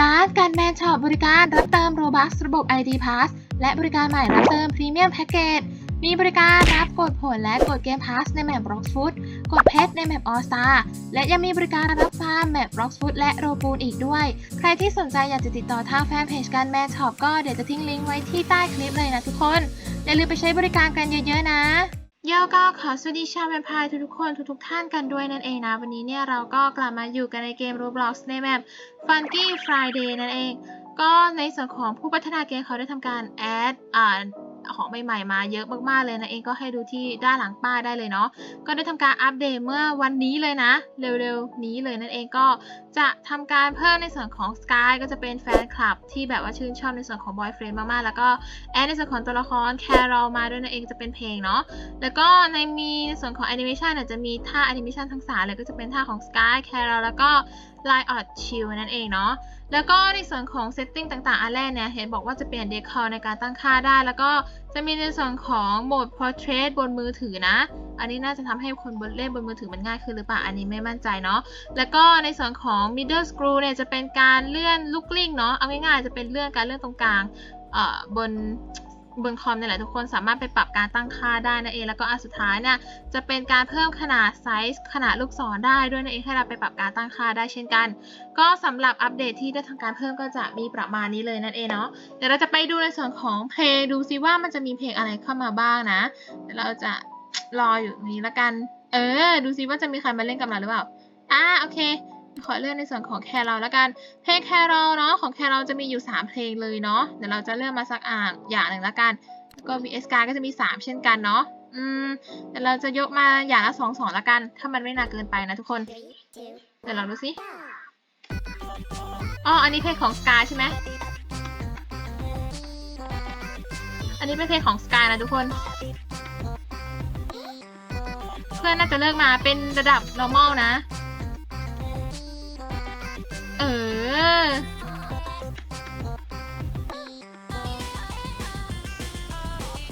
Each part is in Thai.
ร้านการแมนช็อปบริการรับเติมโรบัสระบบ ID Pass และบริการใหม่รับเติมพรีเมียมแพ็กเกจมีบริการรับกดผลและกดเกมพาสในแมป Rockfoot ก กดเพชรในแมป All Star และยังมีบริการรับฟาร์มแมป Rockfoot และโรปูนอีกด้วย ใครที่สนใจอยากจะติดต่อทางแฟนเพจการแมนช็อปก็เดี๋ยวจะทิ้งลิงก์ไว้ที่ใต้คลิปเลยนะทุกคน อย่าลืมไปใช้บริการกันเยอะๆนะเย้าก็ขอสวัสดีชาวแวมไพร์ทุกๆคนทุกๆท่านกันด้วยนั่นเองนะ วันนี้เนี่ยเราก็กลับมาอยู่กันในเกม Roblox ในแมป Funky Friday นั่นเอง ก็ในส่วนของผู้พัฒนาเกมเขาได้ทำการแอดอ่า ของใหม่ๆมาเยอะมากๆเลยนะเองก็ให้ดูที่ด้านหลังป้ายได้เลยเนาะก็ได้ทำการอัปเดตเมื่อวันนี้เลยนะ เร็วๆนี้เลยนั่นเองก็จะทำการเพิ่มในส่วนของ Sky ก็จะเป็นแฟนคลับที่แบบว่าชื่นชอบในส่วนของ Boyfriend มากๆ แล้วก็แอดในส่วนของตัวละคร Carol มาด้วยนั่นเองจะเป็นเพลงเนาะแล้วก็ในมีในส่วนของแอนิเมชันอาจจะมีท่าแอนิเมชันทั้งสามเลยก็จะเป็นท่าของ Sky Carol แล้วก็ Line Out Chill นั่นเองเนาะ แล้วก็ในส่วนของ Setting ต่างๆ อันแรกเนี่ย เห็นบอกว่าจะเปลี่ยน Decor ในการตั้งค่าได้ แล้วก็จะมีในส่วนของโหมด Portrait บนมือถือนะ อันนี้น่าจะทำให้คนบนเล่นบนมือถือมันง่ายขึ้นหรือเปล่า อันนี้ไม่มั่นใจเนาะ แล้วก็ในส่วนของ Middle Scroll เนี่ยจะเป็นการเลื่อนลูกกลิ้งเนาะ เอาง่ายๆ จะเป็นเลื่อนการเลื่อนตรงกลางบน บนคอมเนี่ยแหละทุกคนสามารถไปปรับการตั้งค่าได้นั่นเองแล้วก็อันสุดท้ายเนี่ยจะเป็นการเพิ่มขนาดไซส์ขนาดลูกศรได้ด้วยนั่นเองให้เราไปปรับการตั้งค่าได้เช่นกัน ก็สำหรับอัปเดตที่ได้ทำการเพิ่มก็จะมีประมาณนี้เลยนั่นเองเนาะเดี๋ยวเราจะไปดูในส่วนของเพลงดูซิว่ามันจะมีเพลงอะไรเข้ามาบ้างนะเดี๋ยวเราจะรออยู่นี้ละกัน เออ ดูซิว่าจะมีใครมาเล่นกับเราหรือเปล่าอ่าโอเค ขอเลือกในส่วนของแครอลแล้วกัน เพลงแครอลเนาะของแครอลจะมีอยู่ 3 เพลงเลยเนาะเดี๋ยวเราจะเลือกมาสักอ่างอย่างหนึ่งและกันก็ VS การก็จะมี 3 เช่นกันเนาะอืมเดี๋ยวเราจะยกมาอย่างละสองสองละกัน ถ้ามันไม่นักเกินไปนะทุกคนเดี๋ยวเราดูสิอ๋ออันนี้เพลงของสกายใช่ไหมอันนี้เป็นเพลงของสกายนะทุกคน เพื่อนน่าจะเลือกมาเป็นระดับ normal นะ เออ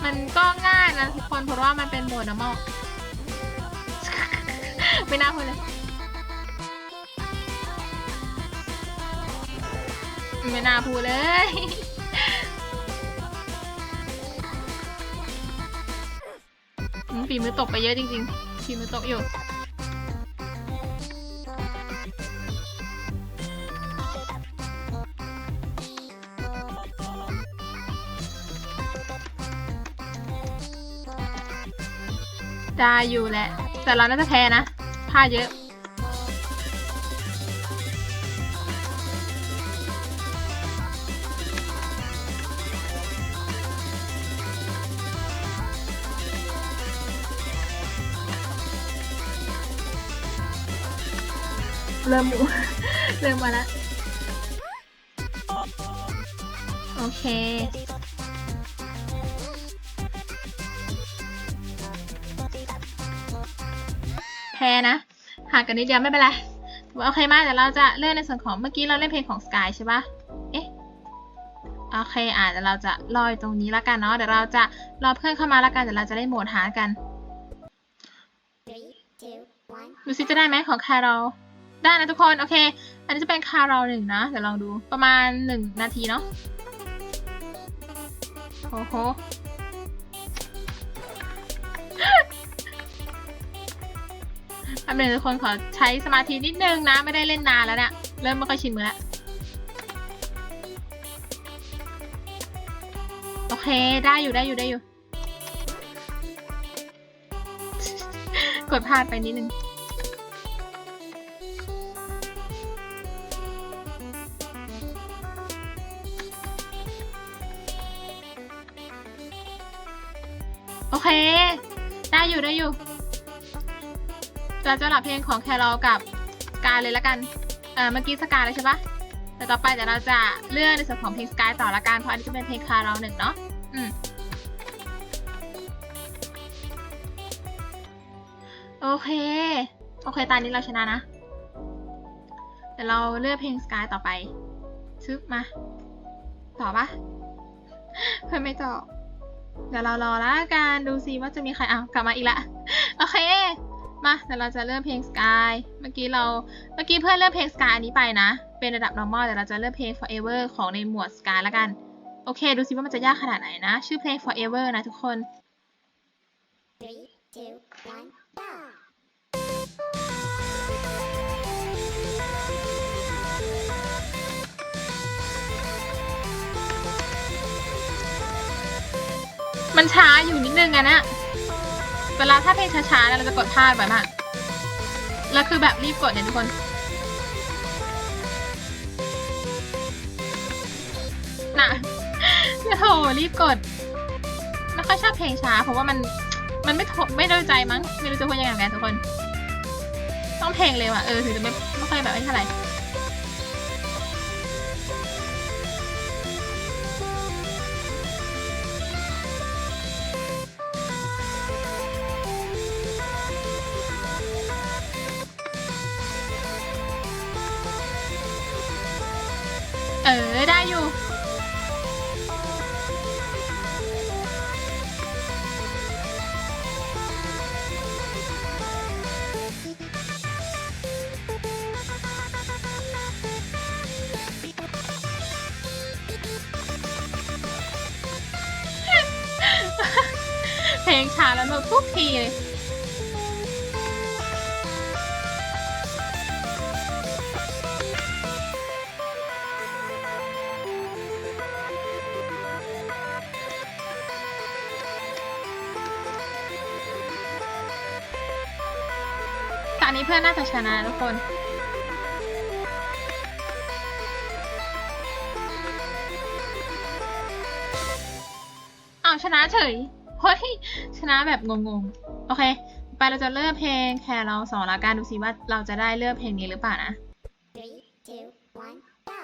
มันก็ง่ายนะทุกคนเพราะว่ามันเป็นโหมด normal ไม่น่าพูดเลย ไม่น่าพูดเลยฝีมือตกไปเยอะจริงๆฝีมือตกอยู่ ได้อยู่แหละ แต่เราน่าจะแพ้นะพลาเยอะ เริ่ม เริ่มมาแล้ว โอเค พ้นะห่างกันนิดเดียวไม่เป็นไรถือว่าโอเคมากเดี๋ยวเราจะเล่นในส่วนของเมื่อกี้เราเล่นเพลงของ Sky ใช่ปะเอ๊ะโอเคอะเดี๋ยวเราจะรออยู่ตรงนี้แล้วกันเนาะเดี๋ยวเราจะรอเพื่อนเข้ามาแล้วกันเดี๋ยวเราจะได้โหมดหากันดูซิจะได้ไหมของคาร์ลได้นะทุกคนโอเค อันนี้จะเป็นคาร์ลหนึ่งนะเดี๋ยวลองดูประมาณหนึ่งนาทีเนาะโอ้โห อันเป็นทุกคนขอใช้สมาธินิดนึงนะ ไม่ได้เล่นนานแล้วเนี่ยเริ่มไม่ค่อยชินมือแล้วโอเค ได้อยู่ได้อยู่ได้อยู่ กดพลาดไปนิดนึงโอเค ได้อยู่ได้อยู่ จะหลับเพลงของแครอลกับกายเลยละกันเอ่อเมื่อกี้สกายเลยใช่ปะแต่ต่อไปเดี๋ยวเราจะเลื่อกในส่วนของเพลงสกายต่อละกัน เพราะอันนี้จะเป็นเพลงคาร์ลหนึ่งเนาะอืมโอเค โอเค ตอนนี้เราชนะนะ เดี๋ยวเราเลือกเพลงสกายต่อไปซึบมา ต่อปะเพื่อนไม่ตอบเดี๋ยวเรารอละกันดูซิว่าจะมีใครอ้าวกลับมาอีกละ โอเค มาเดี๋ยวเราจะเริ่มเพลง Sky เมื่อกี้เรา เมื่อกี้เพื่อนเริ่มเพลง Sky อันนี้ไปนะ เป็นระดับ normal แต่เราจะเริ่มเพลง Forever ของในหมวด Sky แล้วกัน โอเค ดูซิว่ามันจะยากขนาดไหนนะ ชื่อเพลง Forever นะทุกคน Three, two, one, go! มันช้าอยู่นิดนึงอะนะ เวลาถ้าเพลงช้าๆนะเราจะกดพลาดไปมากแล้วคือแบบรีบกดเนี่ยทุกคน น่ะโอ้โหรีบกด ไม่ค่อยชอบเพลงช้า เพราะว่ามัน มันไม่ไม่โดนใจมั้ง ไม่รู้จะพูดยังไงเหมือนกันทุกคน ต้องเพลงเร็วอะเออถึงจะไม่ไม่ค่อยแบบไม่เท่าไหร่ งชาแล้วโน้ตทุกทีเลยตอนนี้เพื่อนน่าจะชนะทุกคนอ้าชนะเฉย เฮ้ย ชนะแบบงงๆ โอเค ไปเราจะเลือกเพลงแค่เราสองละกันดูสิว่าเราจะได้เลือกเพลงนี้หรือเปล่านะ Three, two, one, go!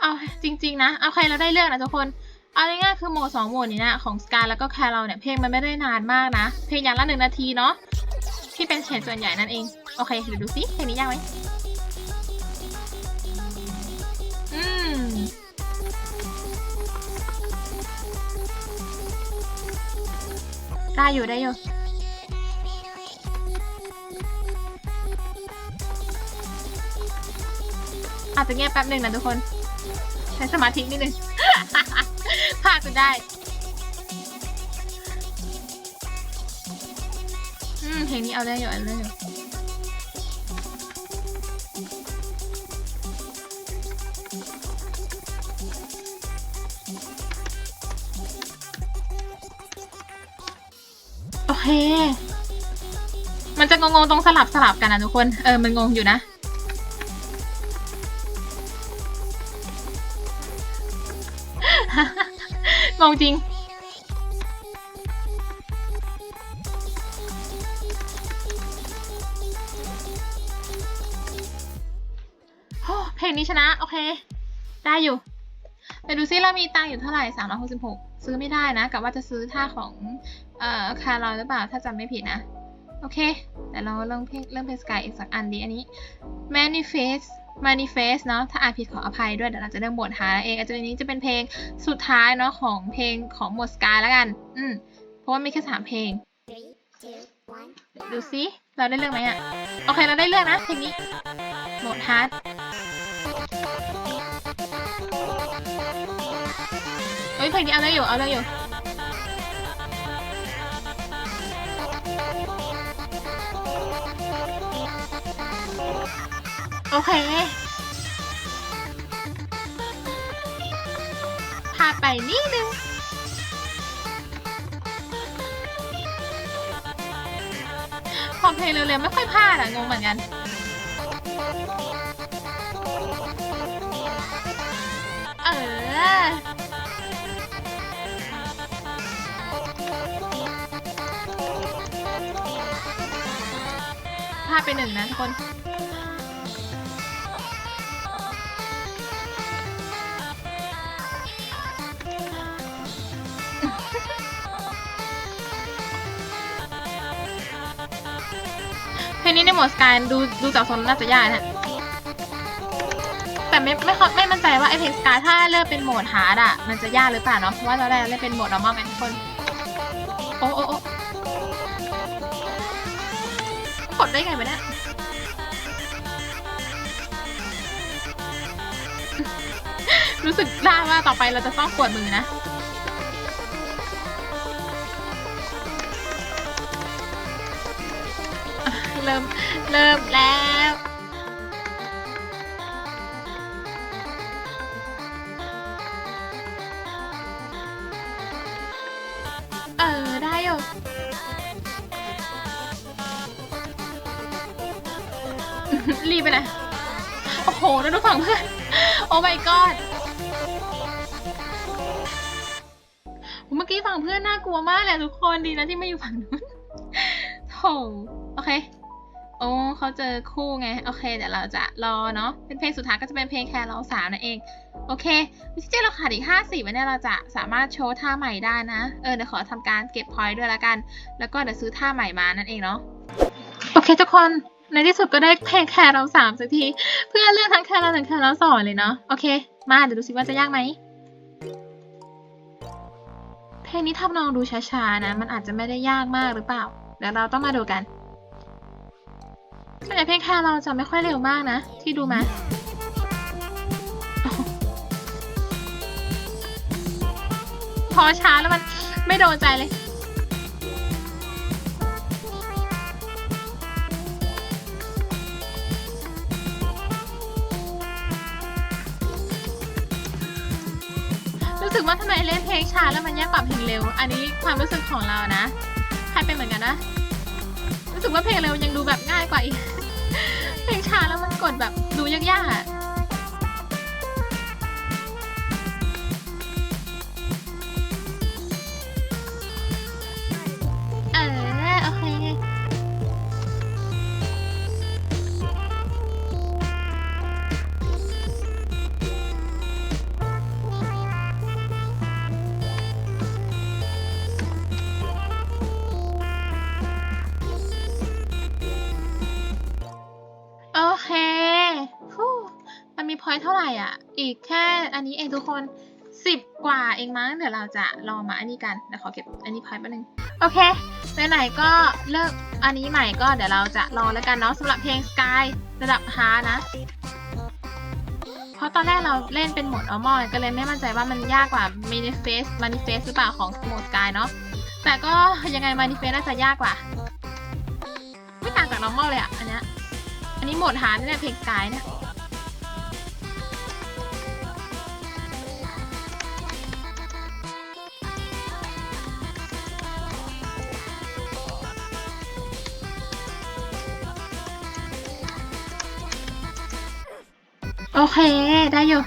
เอาจริง ๆ นะเอาใครเราได้เลือกนะทุกคนเอาง่ายๆคือโหมดสองโหมดนี้นะของสกาแล้วก็แคร์เราเนี่ยเพลงมันไม่ได้นานมากนะ เพลงอย่างละหนึ่งนาทีเนาะที่เป็นเฉดส่วนใหญ่นั่นเอง โอเคเดี๋ยวดูสิเพลงนี้ยากไหม ได้อยู่ได้อยู่ อาจจะเงียบแป๊บหนึ่งนะทุกคน ใช้สมาธินิดนึง พลาดจนได้อืมเพลงนี้เอาได้อยู่เอาได้อยู่ เค มันจะงงๆตรงสลับสลับกันนะทุกคน เออ มันงงอยู่นะ งงจริง เพลงนี้ชนะ โอเค ได้อยู่แต่ดูซิเรามีตังค์อยู่เท่าไหร่สามร้อยหกสิบหกซื้อไม่ได้นะกับว่าจะซื้อท่าของ เอ่อคาร์ลอยหรือเปล่าถ้าจำไม่ผิดนะ โอเค แต่เราเริ่มเพลงเริ่มเพลงสกายอีกสักอันดีอันนี้ manifest manifest เนาะถ้าอ่านผิดขออภัยด้วยเดี๋ยวเราจะเริ่มบทหาเองอาจจะอันนี้จะเป็นเพลงสุดท้ายเนาะของเพลงของหมวดสกายแล้วกัน อืมเพราะว่ามีแค่สามเพลง Three, two, one, ดูซิเราได้เลือกไหมอะโอเคเราได้เลือกนะเพลงนี้โหมดฮาร์ดเฮ้ยเพลงนี้เอาเลยอยู่เอาเลยอยู่ โอเค พาไปนิดนึงพอเพลงเร็วๆ ไม่ค่อยพลาดอะงงเหมือนกัน เออ พลาดไปหนึ่งนะทุกคน นี้ในโหมดสกายดูดูจากทรงน่าจะยากนะแต่ไม่ไม่ค่ไม่มั่นใจว่าไอเพลงสกายถ้าเลือกเป็นโหมดฮาร์ดอะมันจะยากหรือเปล่าเนาะเพราะว่าเราได้เล่นเป็นโหมด normal กันทุกคนโอ้โอ้โอ้กดได้ไงวะเนี่ยรู้สึกได้ว่าต่อไปเราจะต้องปวดมือนะ เริ่ม เริ่มแล้วเออ ได้อยู่รีบไปไหนโอ้โหแล้วดูฝั่งเพื่อน โอ้ my god เมื่อกี้ฝั่งเพื่อนน่ากลัวมากเลยทุกคนดีนะที่ไม่อยู่ฝั่งนู้นโถโอเค โอ้เขาเจอคู่ไง โอเค เดี๋ยวเราจะรอเนาะ เป็นเพลงสุดท้ายก็จะเป็นเพลงแคร์เราสาวนั่นเอง โอเคจริงๆเราขาดอีกห้าสิบเนี่ยเราจะสามารถโชว์ท่าใหม่ได้นะ เออ เดี๋ยวขอทำการเก็บพอยต์ด้วยละกัน แล้วก็เดี๋ยวซื้อท่าใหม่มานั่นเองเนาะ โอเคทุกคน ในที่สุดก็ได้เพลงแคร์เราสามสักที เพื่อเลือกทั้งแคร์เราถึงแคร์เราสองเลยเนาะ โอเค มาเดี๋ยวดูสิว่าจะยากไหมเพลงนี้ทำนองดูช้าๆนะ มันอาจจะไม่ได้ยากมากหรือเปล่า เดี๋ยวเราต้องมาดูกัน ส่วนใหญ่เพลงแคร์เราจะไม่ค่อยเร็วมากนะ ที่ดูมาพอช้าแล้วมันไม่โดนใจเลย รู้สึกว่าทำไมเล่นเพลงช้าแล้วมันยากกว่าเพลงเร็ว อันนี้ความรู้สึกของเรานะ ใครเป็นเหมือนกันนะ รู้สึกว่าเพลงเร็วยังดูแบบง่ายกว่าอีก เพลงช้าแล้วมันกดแบบดูยากๆอะ อีกแค่อันนี้เองทุกคนสิบกว่าเองมั้งเดี๋ยวเราจะลองมาอันนี้กันเดี๋ยวขอเก็บอันนี้พอยต์แป๊บนึงโอเคไหนๆก็เลิกอันนี้ใหม่ก็เดี๋ยวเราจะลองแล้วกันเนาะสำหรับเพลง Sky ระดับฮานะ เพราะตอนแรกเราเล่นเป็นโหมด normal ก็เลยไม่มั่นใจว่ามันยากกว่า manifest manifest หรือเปล่าของโหมด Sky เนาะแต่ก็ยังไง manifest น่าจะยากกว่า ไม่ต่างจาก normal เลยอะอันเนี้ยอันนี้โหมดฮาเนี่ยเพลงสกายเนี่ย โอเค ได้อยู่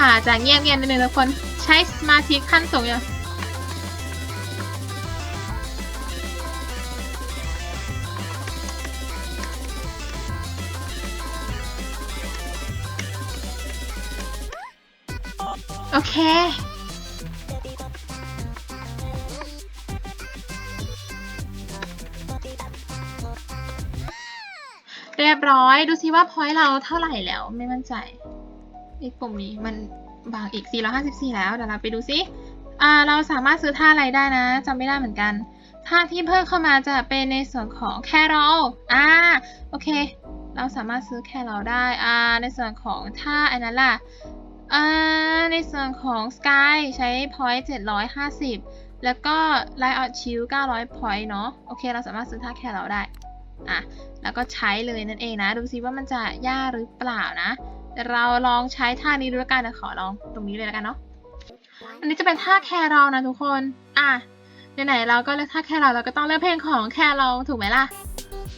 อาจจะเงียบๆนิดนึงทุกคน ใช้สมาธิขั้นสูงอยู่ โอเค เรียบร้อย ดูซิว่าพอยต์เราเท่าไหร่แล้ว ไม่มั่นใจอีกปุ่มนี้มันบางอีก 454 แล้ว เดี๋ยวเราไปดูซิอ่า เราสามารถซื้อท่าอะไรได้นะจำไม่ได้เหมือนกัน ท่าที่เพิ่มเข้ามาจะเป็นในส่วนของแครอลอ่า โอเค เราสามารถซื้อแครอลได้ อ่า ในส่วนของท่าอันนั้นล่ะ อ่าในส่วนของ Sky ใช้ point 750 แล้วก็ Light Out Shield 900 point เนาะโอเค เราสามารถซื้อท่าแครอลได้ อะ แล้วก็ใช้เลยนั่นเองนะ ดูซิว่ามันจะยากหรือเปล่านะเดี๋ยวเราลองใช้ท่านี้ดูแล้วกันนะขอลองตรงนี้เลยแล้วกันเนาะอันนี้จะเป็นท่าแครอลนะทุกคน อะไหนๆเราก็เลือกท่าแครอลเราก็ต้องเลือกเพลงของแครอลถูกไหมล่ะ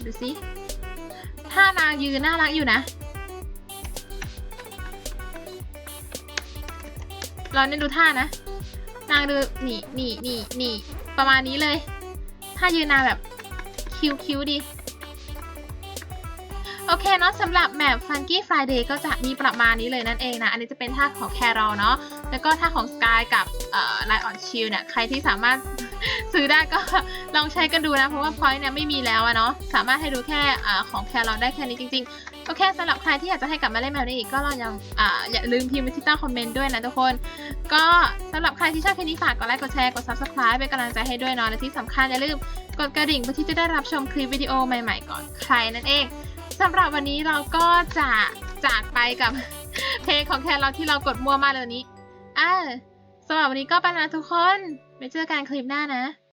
ดูสิท่านางยืนน่ารักอยู่นะ เราเนี่ยดูท่านะ นางดูนี่นี่นี่นี่ประมาณนี้เลย ถ้ายืนนางแบบคิวคิวดี โอเคเนาะสำหรับแมป Funky Friday ก็จะมีประมาณนี้เลยนั่นเองนะ อันนี้จะเป็นท่าของแครอลเนาะ แล้วก็ท่าของ Sky กับไลออนชิลเนี่ย ใครที่สามารถ ซื้อได้ก็ลองใช้กันดูนะ เพราะว่า point เนี่ยไม่มีแล้วอะเนาะสามารถให้ดูแค่อ่าของ Carol ได้แค่นี้จริงๆโอเคสำหรับใครที่อยากจะให้กลับมาเล่นแมวนี้อีกก็ลองยังอ่าอย่าลืมพิมพ์ที่ใต้คอมเมนต์ด้วยนะทุกคน ก็สำหรับใครที่ชอบคลิปนี้ฝากกดไลค์กดแชร์กด subscribe เป็นกำลังใจให้ด้วยเนาะและที่สำคัญอย่าลืมกดกระดิ่งเพื่อที่จะได้รับชมคลิปวิดีโอใหม่ ๆ ก่อนใครนั่นเองสำหรับวันนี้เราก็จะจากไปกับเพลงของแคนเราที่เรากดมั่วมาเลยวันนี้อ่าสำหรับวันนี้ก็ไปแล้วนะทุกคน ไปเจอกันคลิปหน้านะ